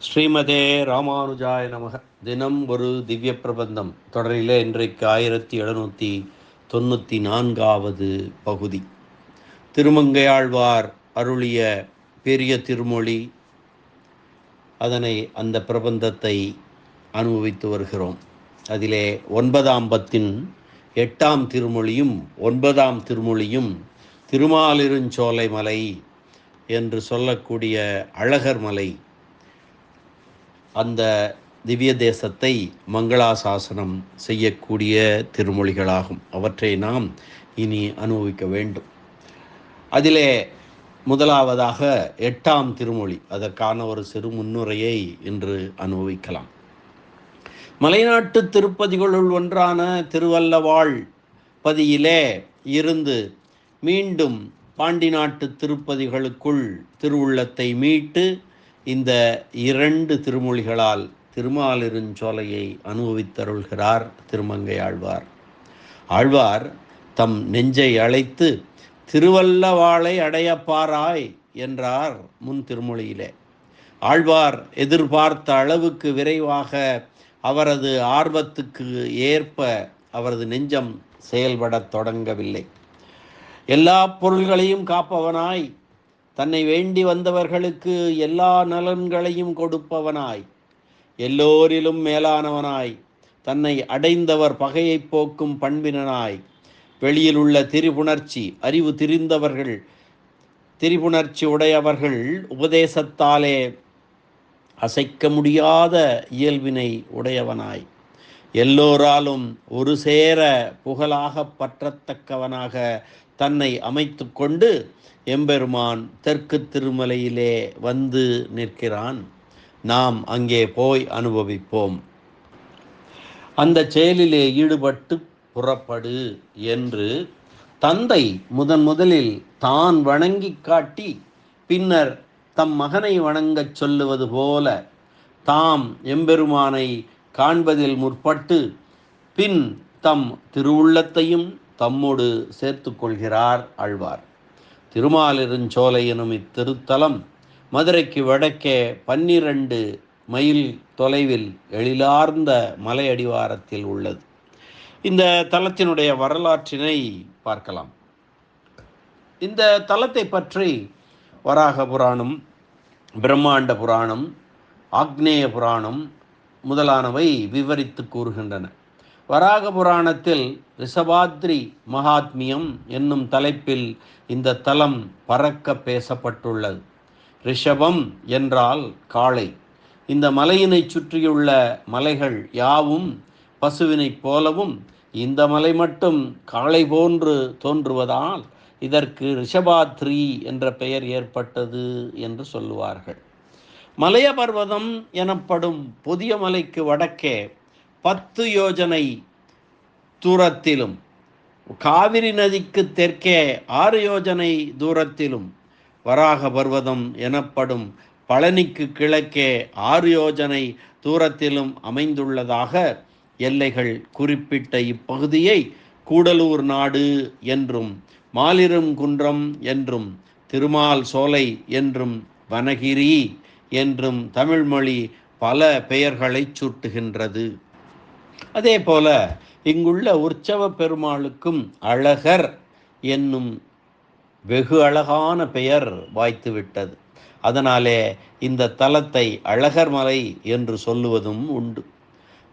ஸ்ரீமதே ராமானுஜாய நமக. தினம் ஒரு திவ்ய பிரபந்தம். தொடரில் இன்றைக்கு ஆயிரத்தி எழுநூற்றி தொண்ணூற்றி நான்காவது பகுதி. திருமங்கையாழ்வார் அருளிய பெரிய திருமொழி அதனை அந்த பிரபந்தத்தை அனுபவித்து வருகிறோம். அதிலே ஒன்பதாம் பத்தின் எட்டாம் திருமொழியும் ஒன்பதாம் திருமொழியும் திருமாலிருஞ்சோலை மலை என்று சொல்லக்கூடிய அழகர் மலை அந்த திவ்ய தேசத்தை மங்களாசாசனம் செய்யக்கூடிய திருமொழிகளாகும். அவற்றை நாம் இனி அனுபவிக்க வேண்டும். அதிலே முதலாவதாக எட்டாம் திருமொழி அதற்கான ஒரு சிறு முன்னுரையை இன்று அனுபவிக்கலாம். மலைநாட்டு திருப்பதிகளுள் ஒன்றான திருவல்லவாழ் பதியிலே இருந்து மீண்டும் பாண்டி நாட்டு திருப்பதிகளுக்குள் திருவுள்ளத்தை மீட்டு இந்த இரண்டு திருமொழிகளால் திருமாலிருஞ்சோலையை அனுபவித்தருள்கிறார் திருமங்கை ஆழ்வார். ஆழ்வார் தம் நெஞ்சை அழைத்து திருவல்லவாளை அடையப்பாராய் என்றார் முன் திருமொழியிலே. ஆழ்வார் எதிர்பார்த்த அளவுக்கு விரைவாக அவரது ஆர்வத்துக்கு ஏற்ப அவரது நெஞ்சம் செயல்படத் தொடங்கவில்லை. எல்லா பொருள்களையும் காப்பவனாய் தன்னை வேண்டி வந்தவர்களுக்கு எல்லா நலன்களையும் கொடுப்பவனாய். எல்லோரிலும் மேலானவனாய். தன்னை அடைந்தவர் பகையை போக்கும் பண்பினனாய். வெளியில் உள்ள திரிபுணர்ச்சி அறிவு திரிந்தவர்கள் திரிபுணர்ச்சி உடையவர்கள் உபதேசத்தாலே அசைக்க முடியாத இயல்பினை உடையவனாய். எல்லோராலும் ஒரு சேர புகழாக பற்றத்தக்கவனாக தன்னை அமைத்து கொண்டு எம்பெருமான் தெற்கு திருமலையிலே வந்து நிற்கிறான். நாம் அங்கே போய் அனுபவிப்போம். அந்த செயலிலே ஈடுபட்டு புறப்படு என்று தந்தை முதன் முதலில் தான் வணங்கி காட்டி பின்னர் தம் மகனை வணங்கச் சொல்லுவது போல தாம் எம்பெருமானை காண்பதில் முற்பட்டு பின் தம் திருவுள்ளத்தையும் தம்மோடு சேர்த்து கொள்கிறார் ஆழ்வார். திருமாலிருஞ்சோலை எனும் இத்திருத்தலம் மதுரைக்கு வடக்கே பன்னிரண்டு மைல் தொலைவில் எழிலார்ந்த மலையடிவாரத்தில் உள்ளது. இந்த தலத்தினுடைய வரலாற்றினை பார்க்கலாம். இந்த தலத்தை பற்றி வராக புராணம் பிரம்மாண்ட புராணம் ஆக்னேய புராணம் முதலானவை விவரித்து கூறுகின்றன. வராக புராணத்தில் ரிஷபாத்ரி மகாத்மியம் என்னும் தலைப்பில் இந்த தலம் பறக்க பேசப்பட்டுள்ளது. ரிஷபம் என்றால் காளை. இந்த மலையினை சுற்றியுள்ள மலைகள் யாவும் பசுவினைப் போலவும் இந்த மலை மட்டும் காளை போன்று தோன்றுவதால் இதற்கு ரிஷபாத்ரி என்ற பெயர் ஏற்பட்டது என்று சொல்லுவார்கள். மலைய பர்வதம் எனப்படும் புதிய மலைக்கு வடக்கே பத்து யோஜனை தூரத்திலும். காவிரி நதிக்கு தெற்கே ஆறு யோஜனை தூரத்திலும். வராக பர்வதம் எனப்படும் பழனிக்கு கிழக்கே ஆறு யோஜனை தூரத்திலும் அமைந்துள்ளதாக எல்லைகள் குறிப்பிட்ட இப்பகுதியை கூடலூர் நாடு என்றும் மாலிரும் குன்றம் என்றும் திருமால் சோலை என்றும் வனகிரி என்றும் தமிழ்மொழி பல பெயர்களை சூட்டுகின்றது. அதே போல இங்குள்ள உற்சவ பெருமாளுக்கும் அழகர் என்னும் வெகு அழகான பெயர் வாய்த்துவிட்டது அதனாலே இந்த தலத்தை அழகர் மலை என்று சொல்லுவதும் உண்டு.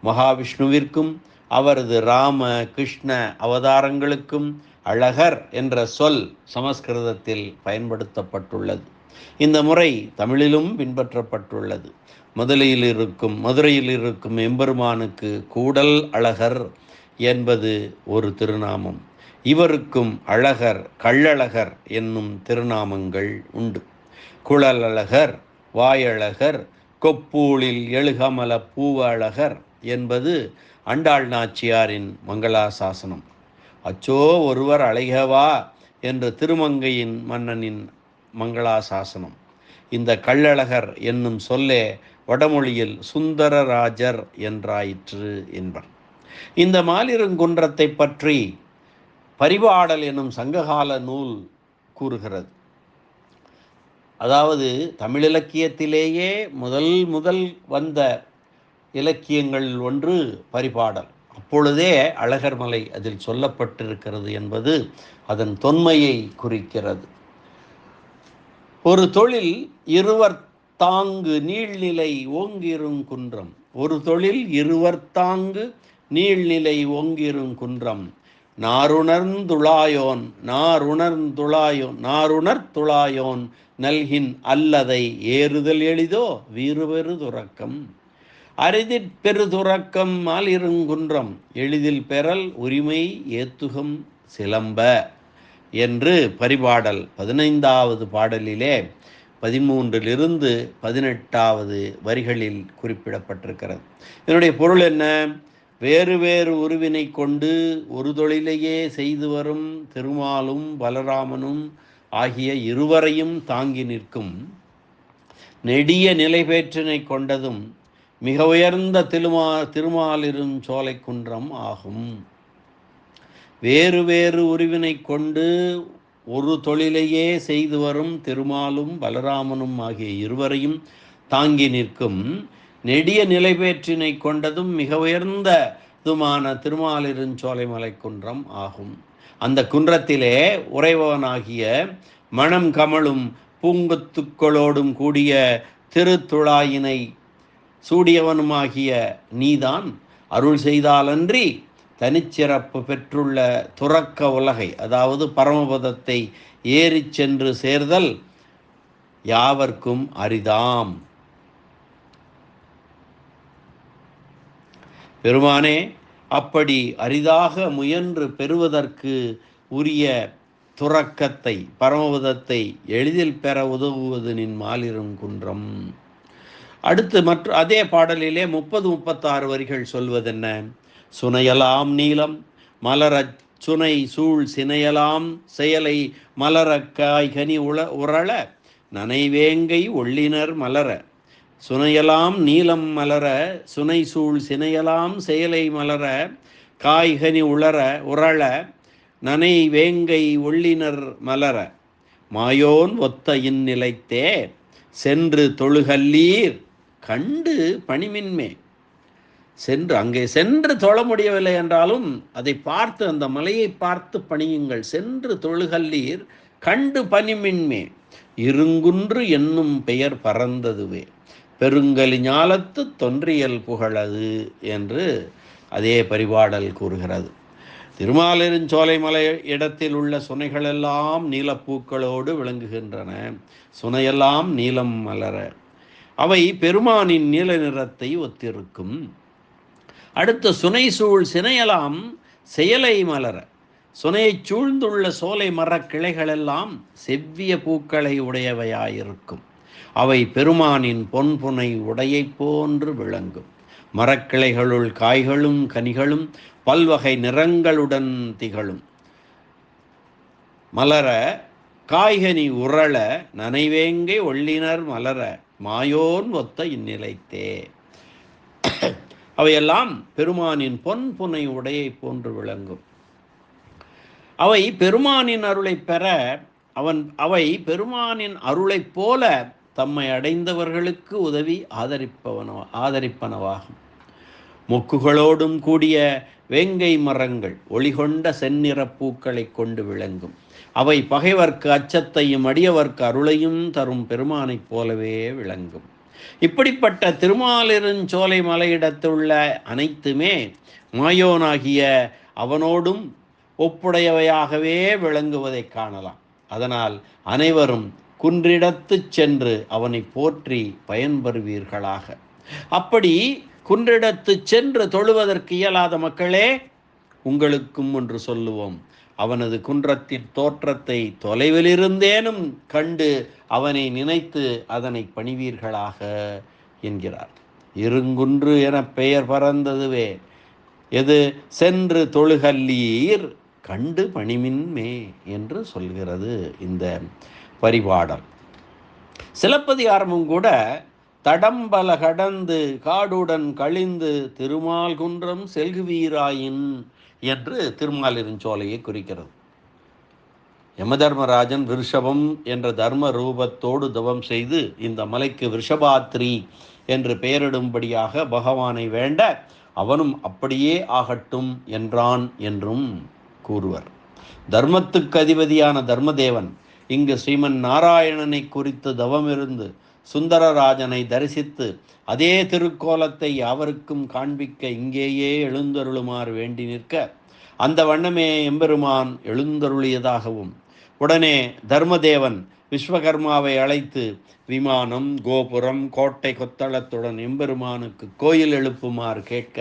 மகாவிஷ்ணுவிற்கும் அவரது ராம கிருஷ்ண அவதாரங்களுக்கும் அழகர் என்ற சொல் சமஸ்கிருதத்தில் பயன்படுத்தப்பட்டுள்ளது. இந்த முறை தமிழிலும் பின்பற்றப்பட்டுள்ளது. மதுரையில் இருக்கும் மதுரையில் இருக்கும் எம்பெருமானுக்கு கூடல் அழகர் என்பது ஒரு திருநாமம். இவருக்கும் அழகர் கள்ளழகர் என்னும் திருநாமங்கள் உண்டு. குழலழகர் வாயழகர் கொப்பூளில் எழுகமல பூவழகர் என்பது அண்டாள் நாச்சியாரின் மங்களாசாசனம். அச்சோ ஒருவர் அழைகவா என்ற திருமங்கையின் மன்னனின் மங்களாசாசனம். இந்த கள்ளழகர் என்னும் சொல்லே வடமொழியில் சுந்தரராஜர் என்றாயிற்று என்பர். இந்த மாலிருங்குன்றத்தை பற்றி பரிபாடல் எனும் சங்ககால நூல் கூறுகிறது. அதாவது தமிழ் இலக்கியத்திலேயே முதல் முதல் வந்த இலக்கியங்கள் ஒன்று பரிபாடல். அப்பொழுதே அழகர்மலை அதில் சொல்லப்பட்டிருக்கிறது என்பது அதன் தொன்மையை குறிக்கிறது. ஒரு தொழில் இருவர் தாங்கு நீழ்நிலை ஓங்கிரும் குன்றம். ஒரு தொழில் இருவர் தாங்கு நீழ்நிலை ஓங்கிரும் குன்றம். நாருணர்ந்துளாயோன் நாருணர்ந்துளாயோன் நாருணர்துளாயோன் நல்கின் அல்லதை ஏறுதல் எளிதோ வீறுபெரு துறக்கம். அரிதிற் பெருதுறக்கம் மாலிருங்குன்றம் எளிதில் பெறல் உரிமை ஏத்துகம் சிலம்ப. என்று பரிபாடல் பதினைந்தாவது பாடலிலே பதிமூன்றிலிருந்து பதினெட்டாவது வரிகளில் குறிப்பிடப்பட்டிருக்கிறது. இதனுடைய பொருள் என்ன? வேறு வேறு உருவினை கொண்டு ஒரு தொழிலையே செய்து வரும் திருமாலும் பலராமனும் ஆகிய இருவரையும் தாங்கி நிற்கும் நெடிய நிலைபேற்றினை கொண்டதும் மிக உயர்ந்த திருமா திருமாலிரும் சோலை குன்றம் ஆகும். வேறு வேறு உருவினை கொண்டு ஒரு தொழிலையே செய்து வரும் திருமாலும் பலராமனும் ஆகிய இருவரையும் தாங்கி நிற்கும் நெடிய நிலைபேற்றினை கொண்டதும் மிக உயர்ந்த இதுமான திருமாலிருஞ்சோலை மலை குன்றம் ஆகும். அந்த குன்றத்திலே உறைபவனாகிய மணம் கமழும் பூங்கொத்துக்களோடும் கூடிய திருத்துழாயினை சூடியவனுமாகிய நீதான் அருள் செய்தாலன்றி தனிச்சிறப்பு பெற்றுள்ள துறக்க உலகை அதாவது பரமபதத்தை ஏறிச் சென்று சேர்தல் யாவர்க்கும் அரிதாம். பெருமானே அப்படி அரிதாக முயன்று பெறுவதற்கு உரிய துறக்கத்தை பரமபதத்தை எளிதில் பெற உதவுவது நின் மாலிரும் குன்றம். அடுத்து மற்ற அதே பாடலிலே முப்பது முப்பத்தாறு வரிகள் சொல்வதென்ன? சுனையலாம் நீலம் மலரச் சுனை சூழ் சினையலாம் செயலை மலர காய்கனி உள உரள நனைவேங்கை ஒள்ளினர் மலர. சுனையலாம் நீலம் மலர சுனை சூழ் சினையலாம் செயலை மலர காய்கனி உளர உரள நனை வேங்கை ஒள்ளினர் மலர. மாயோன் ஒத்த இந்நிலைத்தே சென்று தொழுகல்லீர் கண்டு பணிமின்மே. சென்று அங்கே சென்று தொழ முடியவில்லை என்றாலும் அதை பார்த்து அந்த மலையை பார்த்து பணியுங்கள். சென்று தொழுகல்லீர் கண்டு பனிமின்மே இருங்குன்று என்னும் பெயர் பறந்ததுவே பெருங்கலி ஞாலத்து தொன்றியல் புகழது என்று அதே பரிபாடல் கூறுகிறது. திருமாலிருஞ்சோலை மலை இடத்தில் உள்ள சுனைகளெல்லாம் நீலப்பூக்களோடு விளங்குகின்றன. சுனையெல்லாம் நீலம் மலர. அவை பெருமானின் நீல நிறத்தை ஒத்திருக்கும். அடுத்த சுனை சூழ் சினையலாம் செயலை மலர. சுனையைச் சூழ்ந்துள்ள சோலை மரக் கிளைகளெல்லாம் செவ்விய பூக்களை உடையவையாயிருக்கும். அவை பெருமானின் பொன்புனை உடையைப் போன்று விளங்கும். மரக்கிளைகளுள் காய்களும் கனிகளும் பல்வகை நிறங்களுடன் திகழும். மலர காய்கனி உரள நனைவேங்கை ஒள்ளினர் மலர மாயோன் ஒத்த இந்நிலைத்தே. அவையெல்லாம் பெருமானின் பொன் புனை உடையை போன்று விளங்கும். அவை பெருமானின் அருளை பெற அவன் அவை பெருமானின் அருளைப் போல தம்மை அடைந்தவர்களுக்கு உதவி ஆதரிப்பவனவா ஆதரிப்பனவாகும். மொக்குகளோடும் கூடிய வேங்கை மரங்கள் ஒளிகொண்ட செந்நிற பூக்களை கொண்டு விளங்கும். அவை பகைவர்க்கு அச்சத்தையும் அடியவர்க்கு அருளையும் தரும் பெருமானைப் போலவே விளங்கும். இப்படிப்பட்ட திருமாலிருஞ்சோலை மலையிடத்துள்ள அனைத்துமே மாயோனாகிய அவனோடும் ஒப்புடையவையாகவே விளங்குவதைக் காணலாம். அதனால் அனைவரும் குன்றிடத்துச் சென்று அவனை போற்றி பயன்பெறுவீர்களாக. அப்படி குன்றிடத்து சென்று தொழுவதற்கு இயலாத மக்களே உங்களுக்கும் ஒன்று சொல்லுவோம். அவனது குன்றத்தின் தோற்றத்தை தொலைவிலிருந்தேனும் கண்டு அவனை நினைத்து அதனை பணிவீர்களாக என்கிறார். இருங்குன்று என பெயர் பறந்ததுவே எது சென்று தொழுகல்லீர் கண்டு பணிமின்மே என்று சொல்கிறது இந்த பரிபாடல். சிலப்பதிகாரமும் கூட தடம்பல கடந்து காடுடன் கழிந்து திருமால் குன்றம் செல்குவீராயின் என்று திருமாலிருஞ்சோலையை குறிக்கிறது. யமதர்மராஜன் விருஷபம் என்ற தர்ம ரூபத்தோடு தவம் செய்து இந்த மலைக்கு விஷபாத்ரி என்று பெயரிடும்படியாக பகவானை வேண்ட அவனும் அப்படியே ஆகட்டும் என்றான் என்றும் கூறுவர். தர்மத்துக்கு அதிபதியான தர்மதேவன் இங்கு ஸ்ரீமன் நாராயணனை குறித்து தவமிருந்து சுந்தரராஜனை தரிசித்து அதே திருக்கோலத்தை அவருக்கும் காண்பிக்க இங்கேயே எழுந்தருளுமாறு வேண்டி நிற்க அந்த வண்ணமே எம்பெருமான் எழுந்தருளியதாகவும் உடனே தர்மதேவன் விஸ்வகர்மாவை அழைத்து விமானம் கோபுரம் கோட்டை கொத்தளத்துடன் எம்பெருமானுக்கு கோயில் எழுப்புமாறு கேட்க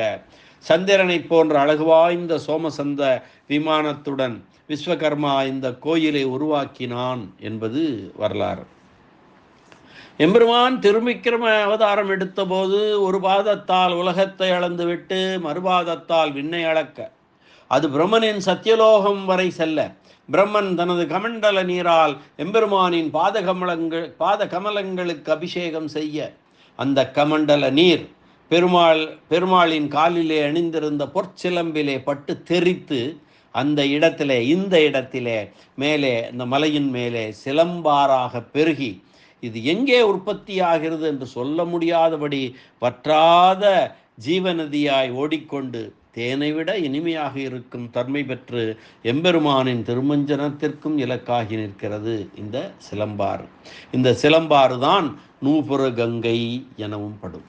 சந்திரனைப் போன்ற அழகு வாய்ந்த சோமசந்த விமானத்துடன் விஸ்வகர்மா இந்த கோயிலை உருவாக்கினான் என்பது வரலாறு. எம்பெருமான் திருமிக்கிரம அவதாரம் எடுத்தபோது ஒரு பாதத்தால் உலகத்தை அளந்துவிட்டு மறுபாதத்தால் விண்ணை அளக்க. அது பிரம்மனின் சத்தியலோகம் வரை செல்ல. பிரம்மன் தனது கமண்டல நீரால் எம்பெருமானின் பாத கமலங்கள் பாத கமலங்களுக்கு அபிஷேகம் செய்ய. அந்த கமண்டல நீர் பெருமாள் பெருமாளின் காலிலே அணிந்திருந்த பொற்சிலம்பிலே பட்டு தெரித்து அந்த இடத்திலே இந்த இடத்திலே மேலே இந்த மலையின் மேலே சிலம்பாராக பெருகி இது எங்கே உற்பத்தி ஆகிறது என்று சொல்ல முடியாதபடி வற்றாத ஜீவநதியாய் ஓடிக்கொண்டு தேனை விட இனிமையாக இருக்கும் தன்மை பெற்று எம்பெருமானின் திருமஞ்சனத்திற்கும் இலக்காகி நிற்கிறது இந்த சிலம்பாறு. இந்த சிலம்பாறு தான் நூபுர கங்கை எனவும் படும்.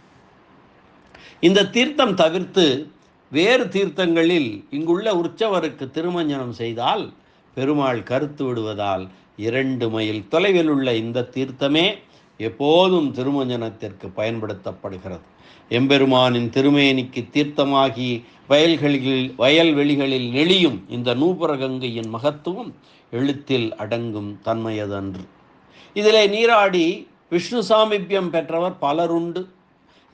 இந்த தீர்த்தம் தவிர்த்து வேறு தீர்த்தங்களில் இங்குள்ள உற்சவருக்கு திருமஞ்சனம் செய்தால் பெருமாள் கருத்து விடுவதால் இரண்டு மைல் தொலைவில் உள்ள இந்த தீர்த்தமே எப்போதும் திருமஞ்சனத்திற்கு பயன்படுத்தப்படுகிறது. எம்பெருமானின் திருமேனிக்கு தீர்த்தமாகி வயல்களில் வயல்வெளிகளில் நெளியும் இந்த நூபுரகங்கையின் மகத்துவம் எழுத்தில் அடங்கும் தன்மையதன்று. இதிலே நீராடி விஷ்ணு சாமிப்பியம் பெற்றவர் பலருண்டு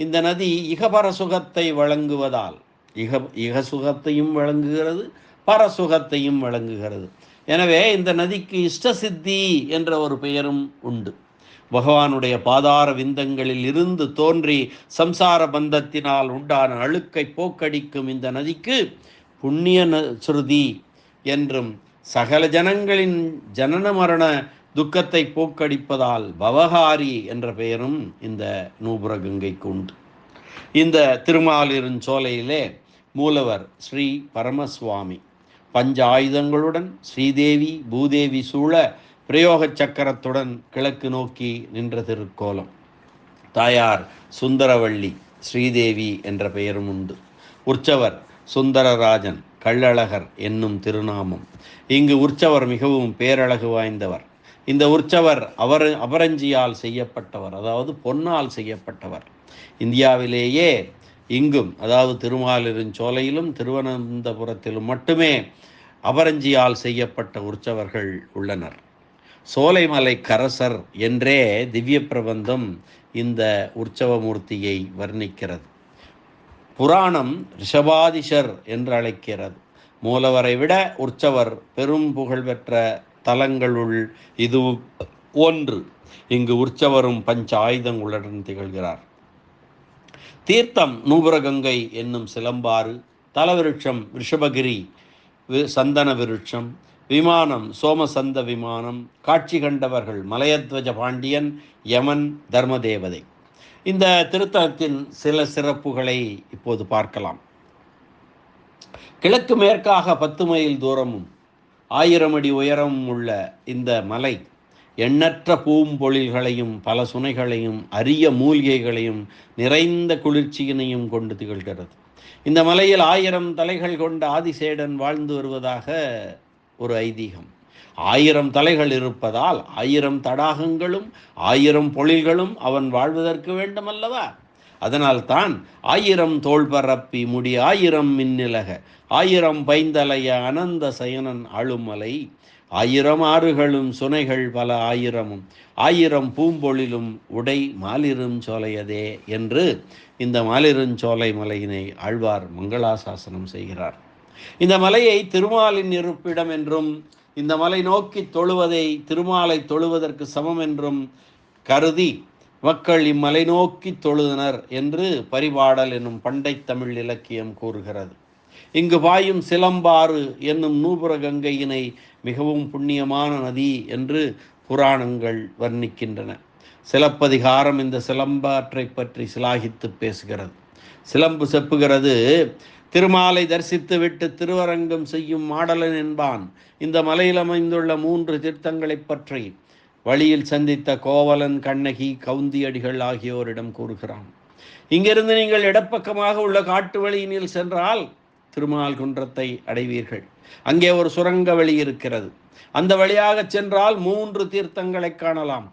இந்த நதி இகபர சுகத்தை வழங்குவதால் இக இக சுகத்தையும் வழங்குகிறது பரசுகத்தையும் வழங்குகிறது. எனவே இந்த நதிக்கு இஷ்டசித்தி என்ற ஒரு பெயரும் உண்டு. பகவானுடைய பாதார விந்தங்களில் இருந்து தோன்றி சம்சார பந்தத்தினால் உண்டான அழுக்கை போக்கடிக்கும் இந்த நதிக்கு புண்ணிய ந சுருதி என்றும் சகல ஜனங்களின் ஜனன மரண துக்கத்தை போக்கடிப்பதால் பவகாரி என்ற பெயரும் இந்த நூபுர கங்கைக்கு உண்டு. இந்த திருமாலிருஞ்சோலையிலே மூலவர் ஸ்ரீ பரமசுவாமி பஞ்ச ஆயுதங்களுடன் ஸ்ரீதேவி பூதேவி சூழ பிரயோக சக்கரத்துடன் கிழக்கு நோக்கி நின்ற திருக்கோலம். தாயார் சுந்தரவள்ளி ஸ்ரீதேவி என்ற பெயரும் உண்டு. உற்சவர் சுந்தரராஜன் கள்ளழகர் என்னும் திருநாமம். இங்கு உற்சவர் மிகவும் பேரழகு வாய்ந்தவர். இந்த உற்சவர் அவர் அபரஞ்சியால் செய்யப்பட்டவர் அதாவது பொன்னால் செய்யப்பட்டவர். இந்தியாவிலேயே இங்கும் அதாவது திருமாலிருஞ்சோலையிலும் திருவனந்தபுரத்திலும் மட்டுமே அபரஞ்சியால் செய்யப்பட்ட உற்சவர்கள் உள்ளனர். சோலைமலை கரசர் என்றே திவ்ய பிரபந்தம் இந்த உற்சவமூர்த்தியை வர்ணிக்கிறது. புராணம் ரிஷபாதிஷர் என்று அழைக்கிறது. மூலவரை விட உற்சவர் பெரும் புகழ்பெற்ற தலங்களுள் இது ஒன்று. இங்கு உற்சவரும் பஞ்ச ஆயுதங்களுடன் திகழ்கிறார். தீர்த்தம் நூபுரகங்கை என்னும் சிலம்பாறு தலவிருட்சம் ரிஷபகிரி வி- சந்தன விருட்சம் விமானம் சோமசந்த விமானம் காட்சி கண்டவர்கள் மலையத்வஜ பாண்டியன் யமன் தர்மதேவதை. இந்த திருத்தலத்தின் சில சிறப்புகளை இப்போது பார்க்கலாம். கிழக்கு மேற்காக பத்து மைல் தூரமும் ஆயிரம் அடி உயரமும் உள்ள இந்த மலை எண்ணற்ற பூம்பொழில்களையும் பல சுனைகளையும் அரிய மூலிகைகளையும் நிறைந்த குளிர்ச்சியினையும் கொண்டு திகழ்கிறது. இந்த மலையில் ஆயிரம் தலைகள் கொண்ட ஆதிசேடன் வாழ்ந்து வருவதாக ஒரு ஐதீகம். ஆயிரம் தலைகள் இருப்பதால் ஆயிரம் தடாகங்களும் ஆயிரம் பொழில்களும் அவன் வாழ்வதற்கு வேண்டுமல்லவா? அதனால் தான் ஆயிரம் தோல் பரப்பி முடி ஆயிரம் மின்னிலக ஆயிரம் பைந்தலைய அனந்த சயனன் ஆளுமலை ஆயிரம் ஆறுகளும் சுனைகள் பல ஆயிரமும் ஆயிரம் பூம்பொழிலும் உடை மாலிரும் சோலையதே என்று இந்த மாலிருஞ்சோலை மலையினை ஆழ்வார் மங்களாசாசனம் செய்கிறார். இந்த மலையை திருமாலின் இருப்பிடம் என்றும் இந்த மலை நோக்கி தொழுவதை திருமாலை தொழுவதற்கு சமம் என்றும் கருதி மக்கள் இம்மலை நோக்கி தொழுதனர் என்று பரிபாடல் என்னும் பண்டை தமிழ் இலக்கியம் கூறுகிறது. இங்கு பாயும் சிலம்பாறு என்னும் நூபுர கங்கையினை மிகவும் புண்ணியமான நதி என்று புராணங்கள் வர்ணிக்கின்றன. சிலப்பதிகாரம் இந்த சிலம்பாற்றை பற்றி சிலாகித்து பேசுகிறது. சிலம்பு செப்புகிறது திருமாலை தரிசித்து விட்டு திருவரங்கம் செய்யும் மாடலன் என்பான். இந்த மலையில் அமைந்துள்ள மூன்று தீர்த்தங்களைப் பற்றி வழியில் சந்தித்த கோவலன் கண்ணகி கவுந்தியடிகள் ஆகியோரிடம் கூறுகிறான் இங்கிருந்து நீங்கள் இடப்பக்கமாக உள்ள காட்டு வழியினில் சென்றால் திருமால் குன்றத்தை அடைவீர்கள். அங்கே ஒரு சுரங்க வழி இருக்கிறது. அந்த வழியாக சென்றால் மூன்று தீர்த்தங்களை காணலாம்.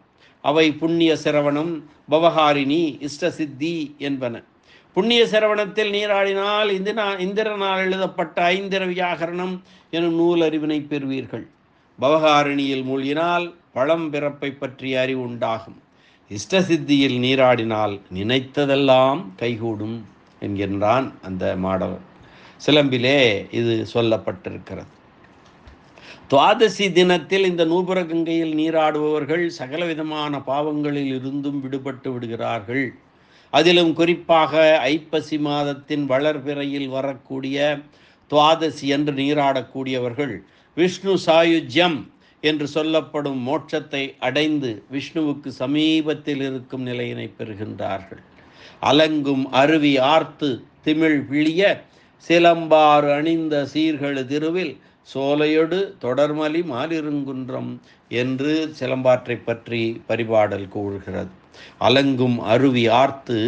அவை புண்ணிய சிரவணம் பவஹாரிணி இஷ்டசித்தி என்பன. புண்ணிய சிரவணத்தில் நீராடினால் இந்திரா இந்திரனால் எழுதப்பட்ட ஐந்திர வியாகரணம் எனும் நூல் அறிவினை பெறுவீர்கள். பவஹாரிணியில் மூழ்கினால் பழம் பிறப்பை பற்றிய அறிவு உண்டாகும். இஷ்டசித்தியில் நீராடினால் நினைத்ததெல்லாம் கைகூடும் என்கின்றான் அந்த மாடவன். சிலம்பிலே இது சொல்லப்பட்டிருக்கிறது. துவாதசி தினத்தில் இந்த நூபுர கங்கையில் நீராடுபவர்கள் சகலவிதமான பாவங்களில் இருந்தும் விடுபட்டு விடுகிறார்கள். அதிலும் குறிப்பாக ஐப்பசி மாதத்தின் வளர்பிறையில் வரக்கூடிய துவாதசி என்று நீராடக்கூடியவர்கள் விஷ்ணு சாயுஜ்யம் என்று சொல்லப்படும் மோட்சத்தை அடைந்து விஷ்ணுவுக்கு சமீபத்தில் இருக்கும் நிலையினை பெறுகின்றார்கள். அலங்கும் அருவி ஆர்த்து திமிழ் பிழிய சிலம்பாறு அணிந்த சீர்கழு திருவில் சோலையொடு தொடர்மலி மாலிருங்குன்றம் என்று சிலம்பாற்றை பற்றி பரிபாடல் கூறுகிறது. அலங்கும் அருவி ஆர்த்து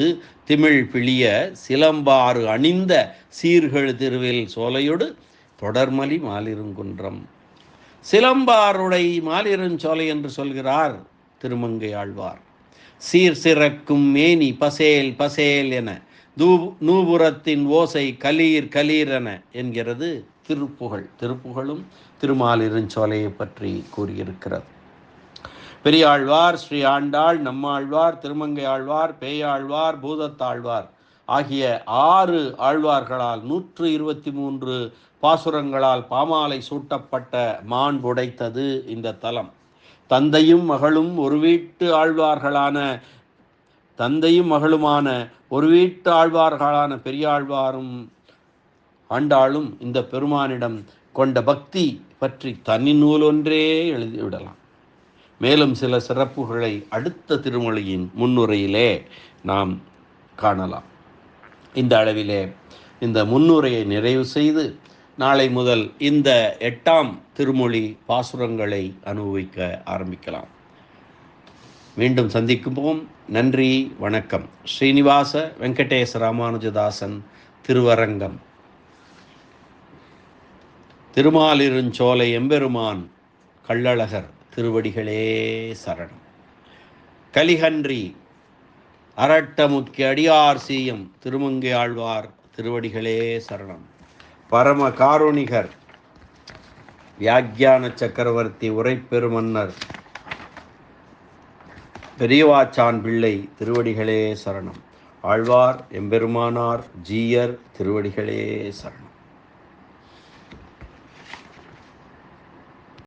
திமிழ் பிழிய சிலம்பாறு அணிந்த சீர்கள் திருவில் சோலையொடு தொடர்மலி மாலிருங்குன்றம். சிலம்பாருடை மாலிருஞ்சோலை என்று சொல்கிறார் திருமங்கை ஆழ்வார். சீர் சிறக்கும் மேனி பசேல் பசேல் என தூ நூபுரத்தின் ஓசை கலீர் கலீர் என என்கிறது திருப்புகழ். திருப்புகழும் திருமாலிருஞ்சோலையை பற்றி கூறியிருக்கிறது. பெரியாழ்வார் ஸ்ரீ ஆண்டாள் நம்மாழ்வார் திருமங்கை ஆழ்வார் பேயாழ்வார் பூதத்தாழ்வார் ஆகிய ஆறு ஆழ்வார்களால் நூற்று இருபத்தி மூன்று பாசுரங்களால் பாமாலை சூட்டப்பட்ட மான் உடைத்தது இந்த தலம். தந்தையும் மகளும் ஒரு வீட்டு ஆழ்வார்களான தந்தையும் மகளுமான ஒரு வீட்டு ஆழ்வார்களான பெரியாழ்வாரும் ஆண்டாளும் இந்த பெருமானிடம் கொண்ட பக்தி பற்றி தனி நூலொன்றே எழுதிவிடலாம். மேலும் சில சிறப்புகளை அடுத்த திருமொழியின் முன்னுரையிலே நாம் காணலாம். இந்த அளவிலே இந்த முன்னுரையை நிறைவு செய்து நாளை முதல் இந்த எட்டாம் திருமொழி பாசுரங்களை அனுபவிக்க ஆரம்பிக்கலாம். மீண்டும் சந்திக்கும்போம் நன்றி வணக்கம். ஸ்ரீனிவாச வெங்கடேச ராமானுஜதாசன் திருவரங்கம். திருமாலிருஞ்சோலை எம்பெருமான் கள்ளழகர் திருவடிகளே சரணம். கலிகன்றி அரட்டமுக்கிய அடியார் சீயம் திருமங்கை ஆழ்வார் திருவடிகளே சரணம். பரம காருணிகர். வியாக்கியான சக்கரவர்த்தி உரைப்பெருமன்னர். பெரியவாச்சான் பிள்ளை திருவடிகளே சரணம். ஆழ்வார் எம்பெருமானார் ஜீயர் திருவடிகளே சரணம்.